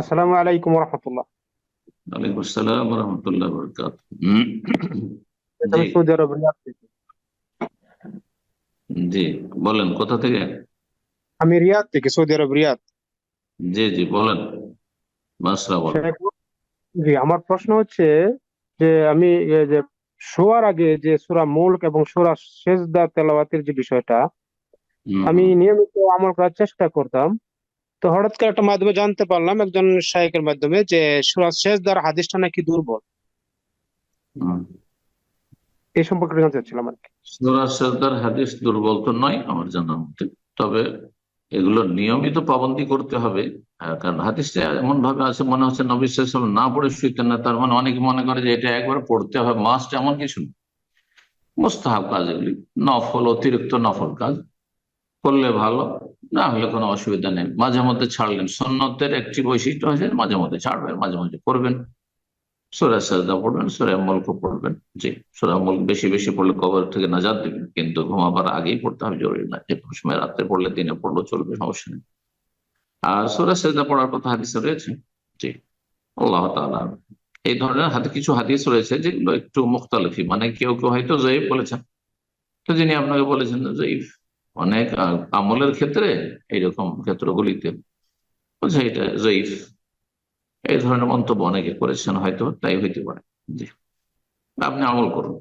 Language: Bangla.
আসসালামু আলাইকুম রহমতুল্লাহ ওয়ালাইকুম আসসালাম রহমতুল্লাহ বরকাত। জি। সৌদি আরব জি বলেন কোথা থেকে? আমি রিয়াদ থেকে সৌদি আরব রিয়াদ। জি জি বলেন। মাসরা বলেন। জি আমার প্রশ্ন হচ্ছে যে আমি যে শোয়ার আগে যে সূরা মুলক এবং সূরা সেজদা তেলাওয়াতের যে বিষয়টা আমি নিয়মিত আমল করার চেষ্টা করতাম। তো হঠাৎ করে একটা মাধ্যমে জানতে পারলাম একজন শাইখের মাধ্যমে যে সূরা সেজদার হাদিসটা নাকি দুর্বল। এই সম্পর্কে জানতে চাচ্ছিলাম আর কি। সূরা সেজদার হাদিস দুর্বল তো নয় আমার জানার মতে তবে এগুলো নিয়মিত পাবন্দি করতে হবে আহ, কারণ হাদিসটা এমন ভাবে আছে মনে হচ্ছে নবী না পড়ে শুইতেন না তার মানে অনেকে মনে করে যে এটা একবার পড়তে হবে মাস্ট এমন কিছু না। মোস্তাহাব কাজ এগুলি নফল অতিরিক্ত নফল কাজ করলে ভালো। না, হলে কোনো অসুবিধা নেই। মাঝে মধ্যে ছাড়লেন। সন্ন্যতের একটি বৈশিষ্ট্য হচ্ছে মাঝে মধ্যে ছাড়বেন, মাঝে মাঝে করবেন সুরা সাজদা পড়বেন, সুরা মল্ক পড়বেন। জি, সোরা মল্ক বেশি বেশি পড়লে কবর থেকে নাজাদ দিবেন, কিন্তু ঘুমাবার আগেই পড়তে হবে, জরুরি না। যে কোনো সময় রাত্রে পড়লে দিনে পড়লেও চলবে, সমস্যা নেই। আর সুরা সাজদা পড়ার কথা হাদিসে রয়েছে? জি, আল্লাহ এই ধরনের হাতে কিছু হাদিস রয়েছে যেগুলো একটু মুখতালিফি মানে কেউ কেউ হয়তো জয়ীফ বলেছেন। তো যিনি আপনাকে বলেছেন জয়ীফ অনেক আমলের ক্ষেত্রে এইরকম ক্ষেত্রগুলিতে বলছে এটা জয়ীফ। এই ধরনের মন্তব্য অনেকে করেছেন, হয়তো তাই হইতে পারে। জি। আপনি আমল করুন।